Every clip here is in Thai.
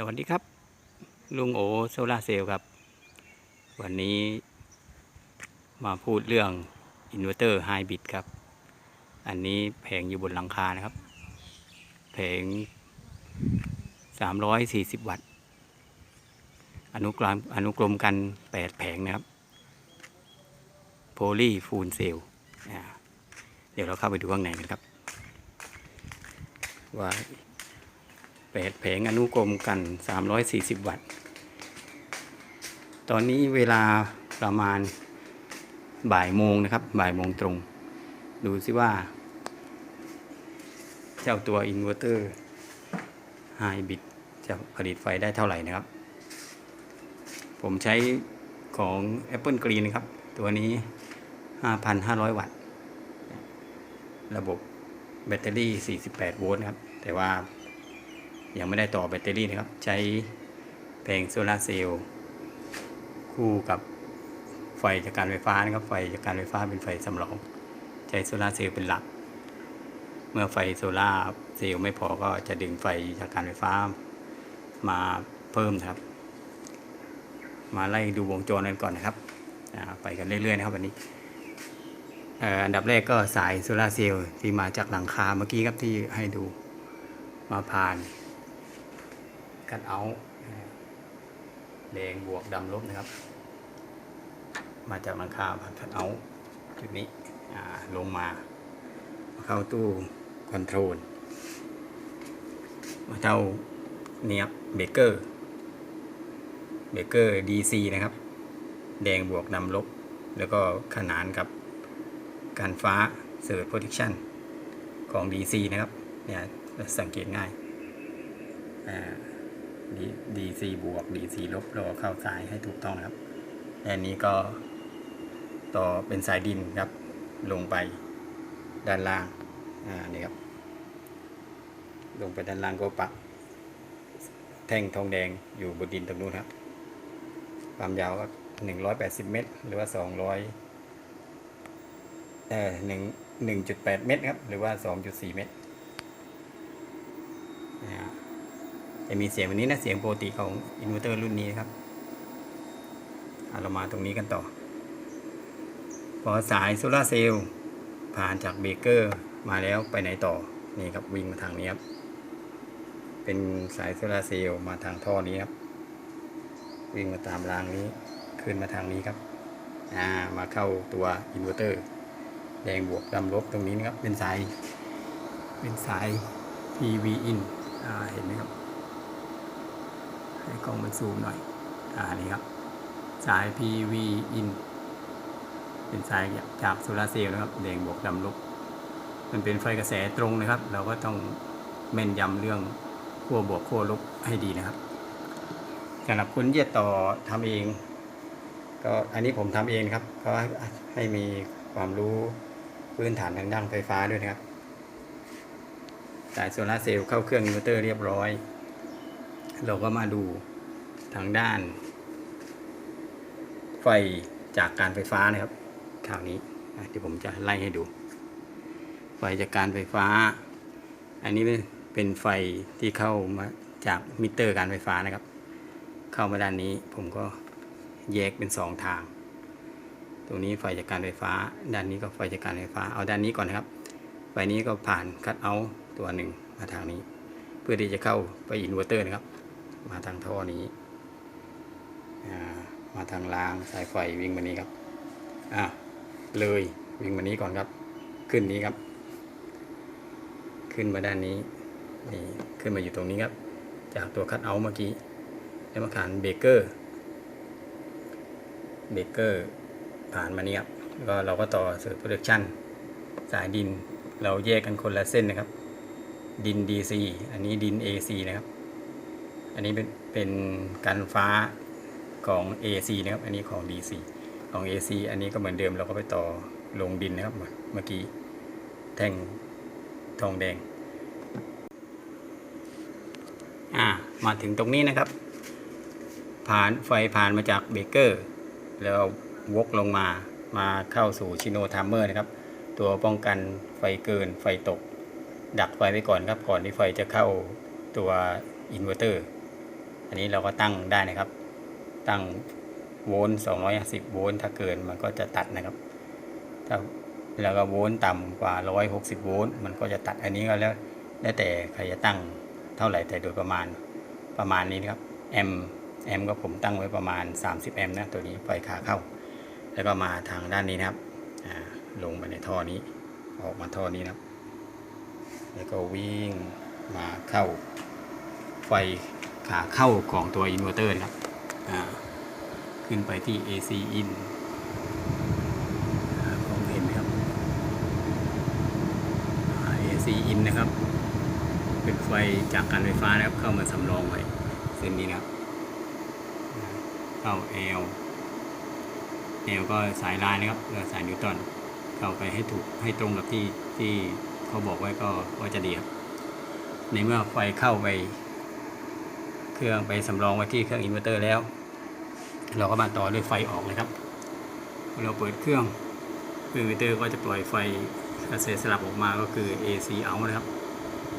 สวัสดีครับ ลุงโอโซลาเซลล์ครับ วันนี้มาพูดเรื่องอินเวอร์เตอร์ไฮบริดครับ อันนี้แผงอยู่บนหลังคานะครับ แผง 340 วัตต์ อนุกรมอนุกรมกัน 8 แผงนะครับโพลีฟูลเซลล์เดี๋ยวเราเข้าไปดูข้างในกันครับ ว่า แปดแผงอนุกรมกัน 340 วัตต์ ตอนนี้เวลาประมาณบ่ายโมงนะครับ บ่ายโมงตรง ดูซิว่า เจ้าตัวอินเวอร์เตอร์ไฮบริดจะผลิตไฟได้เท่าไหร่นะครับ ผมใช้ของ Apple Green นะครับ ตัวนี้ 5,500 วัตต์ ระบบแบตเตอรี่ 48 โวลต์ครับ แต่ว่า ยังไม่ได้ต่อแบตเตอรี่นะครับ ใช้แผงโซลาเซลล์คู่กับไฟจากการไฟฟ้านะครับ ไฟจากการไฟฟ้าเป็นไฟสำรอง ใช้โซลาเซลล์เป็นหลัก เมื่อไฟโซลาเซลล์ไม่พอก็จะดึงไฟจากการไฟฟ้ามาเพิ่มครับ มาไล่ดูวงจรกันก่อนนะครับ ไปกันเรื่อยๆนะครับวันนี้อันดับแรกก็สายโซลาเซลล์ที่มาจากหลังคาเมื่อกี้ครับที่ให้ดูมาผ่าน คัดเอาแดงบวกดำลบนะครับ มาจากหลังคาผ่านคัดเอาจุดนี้ลงมา เข้าตู้คอนโทรลมาเท่าเนี้ยเบเกอร์เบเกอร์ DC นะครับ แดงบวกดำลบ แล้วก็ขนานกับการฟ้าเซิร์โปร t e c t ชันของ DC นะครับเนี่ยสังเกตง่ายอ่า ดีซีบวกดีซีลบเราเข้าสายให้ถูกต้องนะครับอันนี้ก็ต่อเป็นสายดินครับ ลงไปด้านล่าง อ่า นี่ครับ ลงไปด้านล่างก็ปัก แท่งทองแดงอยู่บนดินตรงนู้นครับ ความยาวก็หนึ่งร้อยแปดสิบเมตร หรือว่าสองร้อยเอ่อหนึ่งหนึ่งจุดแปดเมตรครับ หรือว่าสองจุดสี่เมตรนะฮะ จะมีเสียงแบบนี้นะเสียงปกติของอินเวอร์เตอร์รุ่นนี้นะครับเรามาตรงนี้กันต่อ พอสายโซลาเซลล์ผ่านจากเบรกเกอร์มาแล้วไปไหนต่อนี่ครับวิ่งมาทางนี้ครับ เป็นสายโซลาเซลล์มาทางท่อนี้ครับ วิ่งมาตามรางนี้ขึ้นมาทางนี้ครับอ่ามาเข้าตัวอินเวอร์เตอร์แดงบวกดำลบตรงนี้นะครับเป็นสายเป็นสาย PV in อ่าเห็นไหมครับ ให้กล้องมันซูมหน่อย อ่านี่ครับ สาย PV in เป็นสายจากโซลาร์เซลล์นะครับ แดงบวกดำลบ มันเป็นไฟกระแสตรงนะครับ เราก็ต้องแม่นยำเรื่องขั้วบวกขั้วลบให้ดีนะครับสำหรับคนที่จะต่อทำเอง ก็อันนี้ผมทำเองครับ ก็ให้มีความรู้พื้นฐานทางด้านไฟฟ้าด้วยนะครับสายโซลาร์เซลล์เข้าเครื่องอินเวอร์เตอร์เรียบร้อย เราก็มาดูทางด้าน ไฟจากการไฟฟ้านะครับข่าวนี้เดี๋ยวผมจะไล่ให้ดู ไฟจากการไฟฟ้า อันนี้เป็นไฟที่เข้ามาจากมิเตอร์การไฟฟ้านะครับ เข้ามาด้านนี้ผมก็แยกเป็นสองทาง ตรงนี้ไฟจากการไฟฟ้า ด้านนี้ก็ไฟจากการไฟฟ้า เอาด้านนี้ก่อนนะครับ ไฟนี้ก็ผ่านคัดเอาตัวหนึ่งมาทางนี้ เพื่อที่จะเข้าไปอินเวอร์เตอร์นะครับ มาทางท่อนี้มาทางรางสายไฟวิ่งมานี้ครับอ่าเลยวิ่งมานี้ก่อนครับ ขึ้นนี้ครับ ขึ้นมาด้านนี้นี่ขึ้นมาอยู่ตรงนี้ครับ จากตัวคัดเอาท์เมื่อกี้แล้วมาขานเบเกอร์เบเกอร์ผ่านมานี้ครับแล้วก็เราก็ต่อเสิร์ฟโปรดักชันสายดินเราแยกกันคนละเส้นนะครับ ดิน DC อันนี้ดิน AC นะครับ อันนี้เป็นเป็นการฟ้าของ AC นะครับ อันนี้ของ DC ของ AC อันนี้ก็เหมือนเดิมเราก็ไปต่อลงดินนะครับ เมื่อกี้แท่งทองแดง อ่า มาถึงตรงนี้นะครับ ผ่านไฟผ่านมาจากเบเกอร์ แล้ววกลงมามาเข้าสู่ชิโนทามเมอร์นะครับ ตัวป้องกันไฟเกินไฟตก ดักไฟไว้ก่อนครับ ก่อนที่ไฟจะเข้าตัวอินเวอร์เตอร์ อันนี้เราก็ตั้งได้นะครับ ตั้งโวลต์250 โวลต์ถ้าเกินมันก็จะตัดนะครับ ถ้าแล้วก็โวลต์ต่ำกว่า 160 โวลต์มันก็จะตัดอันนี้ก็แล้วแล้วแต่ใครจะตั้งเท่าไหร่แต่โดยประมาณประมาณนี้นะครับแอมแอมก็ผมตั้งไว้ประมาณ 30 แอมป์นะตัวนี้ไฟขาเข้า แล้วก็มาทางด้านนี้นะครับอ่าลงไปในท่อนี้ ออกมาท่อนี้นะครับ แล้วก็วิ่งมาเข้าไฟ ขาเข้าของตัวอินเวอร์เตอร์นะครับขึ้นไปที่ AC in มองเห็นไหมครับ AC in นะครับ เป็นไฟจากการไฟฟ้านะครับ เข้ามาสำรองไว้เส้นนี้นะครับอ่าเข้า L L ก็สายลายนะครับแล้วสายนิวตันเข้าไปให้ถูกให้ตรงกับที่ที่เขาบอกไว้ก็ก็จะดีครับในเมื่อไฟเข้าไป เครื่องไปสำรองไว้ที่เครื่องอินเวอร์เตอร์แล้ว เราก็มาต่อด้วยไฟออกเลยครับเราเปิดเครื่องเครื่องอินเวอร์เตอร์ก็จะปล่อยไฟกระแสสลับออกมาก็คือ AC out นะครับ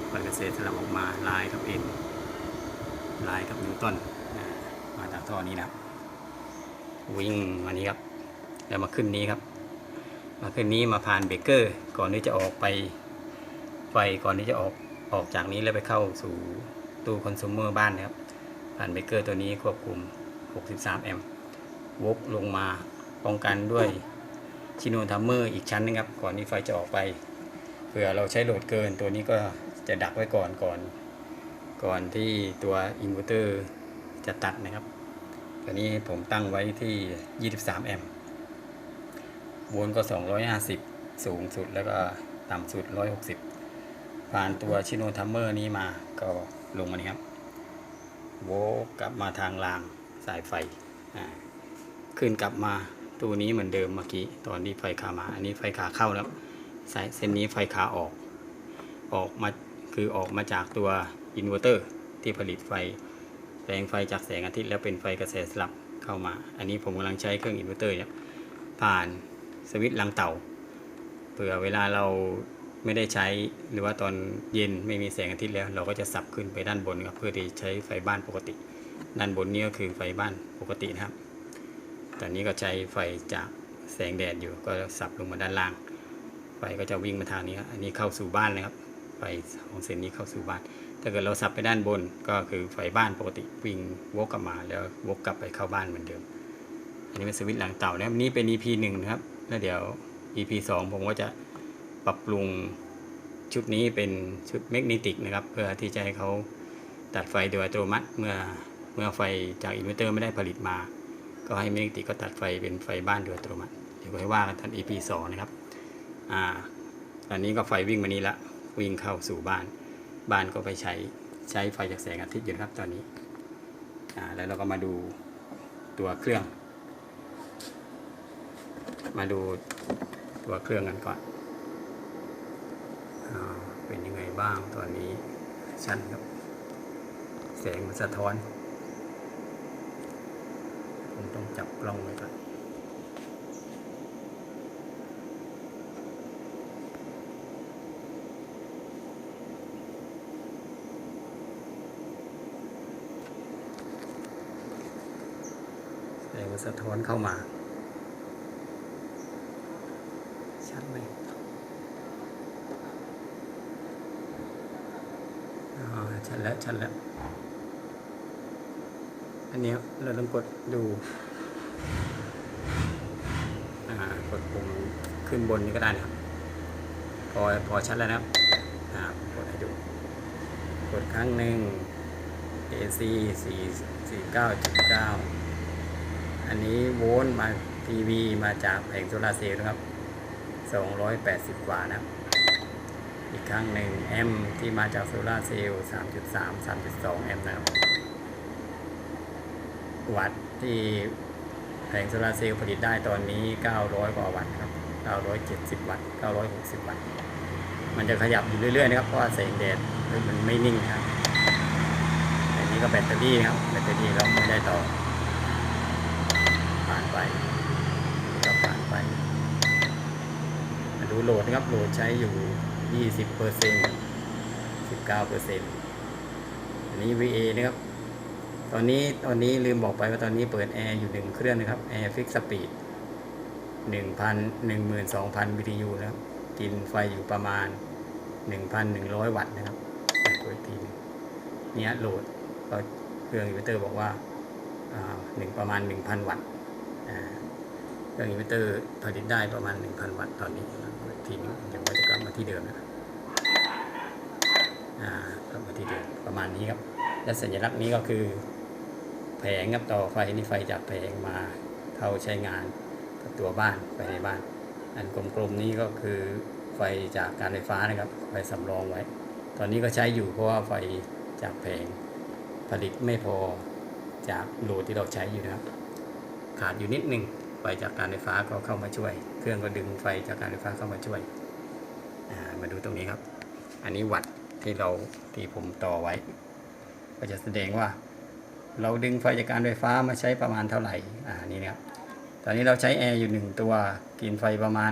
ไฟกระแสสลับออกมาลายกับ N ลายกับนิวตันมาจากท่อนี้นะครับวิ่งมานี้ครับแล้วมาขึ้นนี้ครับ มาขึ้นนี้มาผ่านเบรกเกอร์ ก่อนที่จะออกไปไฟก่อนที่จะออกออกจากนี้แล้วไปเข้าสู่ตู้คอน sumer บ้านนะครับ ผ่านเบเกอร์ตัวนี้ควบคุม 63 แอมป์วกลงมาป้องกันด้วยชิโนทัมเมอร์อีกชั้นนึงครับ ก่อนที่ไฟจะออกไปเผื่อเราใช้โหลดเกินตัวนี้ก็จะดักไว้ก่อนก่อน ก่อนที่ตัวอินเวอร์เตอร์จะตัดนะครับ ตัวนี้ผมตั้งไว้ที่ 23 แอมป์โวลต์ก็ 250 สูงสุดแล้วก็ต่ำสุด 160 ผ่านตัวชิโนทัมเมอร์นี้มาก็ลงมานี่ครับ วกกลับมาทางรางสายไฟอ่าขึ้นกลับมาตัวนี้เหมือนเดิมเมื่อกี้ตอนที่ไฟขามา อันนี้ไฟขาเข้าแล้วสายเส้นนี้ไฟขาออก ออกมาคือออกมาจากตัวอินเวอร์เตอร์ที่ผลิตไฟแปลงไฟจากแสงอาทิตย์แล้วเป็นไฟกระแสสลับเข้ามา อันนี้ผมกำลังใช้เครื่องอินเวอร์เตอร์เนี่ยผ่านสวิตช์ลังเต่าเผื่อเวลาเรา ไม่ได้ใช้หรือว่าตอนเย็นไม่มีแสงอาทิตย์แล้ว เราก็จะสับขึ้นไปด้านบนครับเพื่อที่ใช้ไฟบ้านปกติ ด้านบนนี้ก็คือไฟบ้านปกตินะครับต่นี้ก็ใช้ไฟจากแสงแดดอยู่ก็สับลงมาด้านล่าง ไฟก็จะวิ่งมาทางนี้ครับอันนี้เข้าสู่บ้านเลยครับไฟของเส้นนี้เข้าสู่บ้าน ถ้าเกิดเราสับไปด้านบนก็คือไฟบ้านปกติวิ่งวกกลับมาแล้ววกกลับไปเข้าบ้านเหมือนเดิม อันนี้เป็นสวิตช์หลังเต่านะครับนี่เป็น EP หนึ่งนะครับแล้วเดี๋ยว EP สองผมก็จะ ปรับปรุงชุดนี้เป็นชุดเมกนิติกนะครับ เพื่อที่จะให้เขาตัดไฟโดยอัตโนมัติเมื่อเมื่อไฟจากอินเวอร์เตอร์ไม่ได้ผลิตมา ก็ให้เมกนิติกก็ตัดไฟเป็นไฟบ้านโดยอัตโนมัติเดี๋ยวไว้ว่ากันทัน EP สองนะครับอ่าตอนนี้ก็ไฟวิ่งมานี้ละวิ่งเข้าสู่บ้าน บ้านก็ไปใช้ใช้ไฟจากแสงอาทิตย์อยู่นะครับตอนนี้อ่าแล้วเราก็มาดูตัวเครื่อง มาดูตัวเครื่องกันก่อนอาเป็นยังไง บ้างตอนนี้ชันครับ แสงมันสะท้อน ผมต้องจับกล้องไว้ก่อนแสงมันสะท้อนเข้ามา ชัดไหมอ๋อ ชัดแล้วชัดแล้ว อันนี้เราต้องกดดูอ่ากดปุ่มขึ้นบนนี้ก็ได้นะครับ พอพอชัดแล้วนะครับอ่ากดให้ดู กดครั้งหนึ่ง AC 4 4 9 9 อันนี้โวลต์มาทีวีมาจากแผงโซลาร์เซลล์นะครับ 280 กว่านะครับ อีกครั้งหนึ่งแอมป์ที่มาจากโซลาร์เซลล์3.3 3.2แอมป์นะครับ วัตต์ที่แผงโซลาร์เซลล์ผลิตได้ตอนนี้ 900 กว่าวัตต์ครับ 970 วัตต์ 960 วัตต์ มันจะขยับอยู่เรื่อยๆนะครับ เพราะว่าแสงแดดมันไม่นิ่งครับอันนี้ก็แบตเตอรี่ครับ แบตเตอรี่เราไม่ได้ต่อ ผ่านไปก็ผ่านไปมาดูโหลดนะครับ โหลดใช้อยู่ 20เปอร์เซ็นต์19เก้าเปอร์เซ็นต์อันนี้ VA นะครับ ตอนนี้ตอนนี้ลืมบอกไปว่าตอนนี้เปิดแอร์อยู่หนึ่งเครื่องนะครับแอร์ฟิกสปีดหนึ่งพันหนึ่งหมื่นสองพันวิทยุนะครับ กินไฟอยู่ประมาณหนึ่งพันหนึ่งร้อยวัตต์นะครับตัวอีกทีหนึงเนี่ยโหลดก็เครื่องอินเวอร์เตอร์บอกว่าหนึ่งประมาณหนึ่งพันวัตต์เครื่องอินเวอร์เตอร์ผลิตได้ประมาณหนึ่งพันวัตต์ตอนนี้ อีกทีนึงเดี๋ยวก็จะกลับมาที่เดิมนะครับอ่ากลับมาที่เดิมประมาณนี้ครับ และสัญลักษณ์นี้ก็คือแผงครับต่อไฟนี่ไฟจากแผงมาเข้าใช้งานกับตัวบ้านไปในบ้าน อันกลมๆนี้ก็คือไฟจากการไฟฟ้านะครับไฟสำรองไว้ ตอนนี้ก็ใช้อยู่เพราะว่าไฟจากแผงผลิตไม่พอจากโหลดที่เราใช้อยู่นะครับ ขาดอยู่นิดนึง ไฟจากการไฟฟ้าก็เข้ามาช่วย เครื่องก็ดึงไฟจากการไฟฟ้าเข้ามาช่วยามาดูตรงนี้ครับ อันนี้วัดที่เราที่ผมต่อไว้ ก็จะแสดงว่า เราดึงไฟจากการไฟฟ้ามาใช้ประมาณเท่าไหร่อ่านี่นะครับตอนนี้เราใช้แอร์อยู่หนึ่งตัวกินไฟประมาณ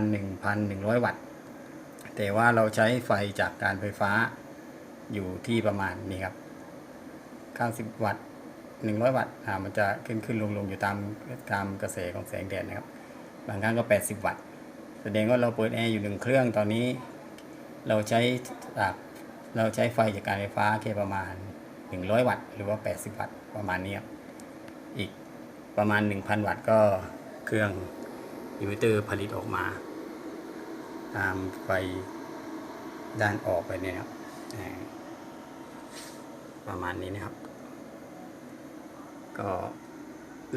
1,100 วัตต์ แต่ว่าเราใช้ไฟจากการไฟฟ้าอยู่ที่ประมาณนี้ครับ 90 วัตต์ 100 วัตต์อ่ามันจะขึ้นขึ้นลงลงอยู่ตามตามกระแสของแสงแดดนะครับ บางครั้งก็ 80 วัตต์ แสดงว่าเราเปิดแอร์อยู่หนึ่งเครื่องตอนนี้ เราใช้เราใช้ไฟจากการไฟฟ้าแค่ประมาณ 100 วัตต์ หรือว่า 80 วัตต์ประมาณนี้ครับอีกประมาณ 1,000 วัตต์ก็เครื่องอินเวอร์เตอร์ผลิตออกมา ตามไฟด้านออกไปเนี่ยครับประมาณนี้นะครับ ก็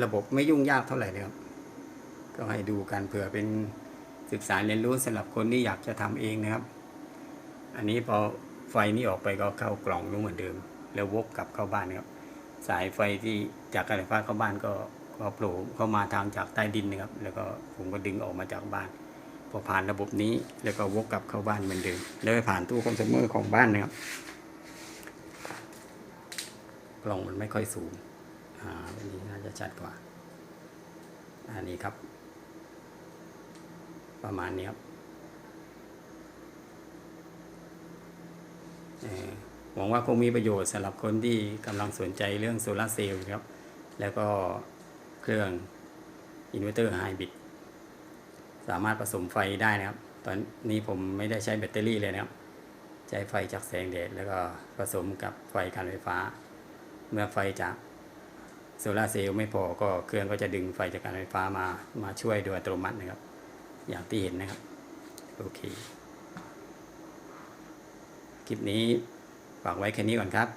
ระบบไม่ยุ่งยากเท่าไหร่นะครับ ก็ให้ดูกันเผื่อเป็นศึกษาเรียนรู้สำหรับคนที่อยากจะทำเองนะครับ อันนี้พอไฟนี้ออกไปก็เข้ากล่องนู้นเหมือนเดิม แล้ววกกลับเข้าบ้านนะครับ สายไฟที่จากการไฟฟ้าเข้าบ้านก็ก็โผล่เข้ามาทางจากใต้ดินนะครับ แล้วก็ผมก็ดึงออกมาจากบ้าน พอผ่านระบบนี้แล้วก็วกกลับเข้าบ้านเหมือนเดิม แล้วไปผ่านตู้คอน sumer ของบ้านนะครับ กล่องมันไม่ค่อยสูง อ่าวันนี้น่าจะชัดกว่า อันนี้ครับ ประมาณนี้ครับหวังว่าคงมีประโยชน์สำหรับคนที่กำลังสนใจเรื่องโซลาร์เซลล์ครับ แล้วก็เครื่องอินเวอร์เตอร์ไฮบริดสามารถผสมไฟได้นะครับ ตอนนี้ผมไม่ได้ใช้แบตเตอรี่เลยนะครับ ใช้ไฟจากแสงแดดแล้วก็ผสมกับไฟการไฟฟ้า เมื่อไฟจาก โซลาเซลล์ไม่พอก็เครื่องก็จะดึงไฟจากการไฟฟ้ามามาช่วยโดยอัตโนมัตินะครับ อย่างที่เห็นนะครับ โอเค คลิปนี้ฝากไว้แค่นี้ก่อนครับ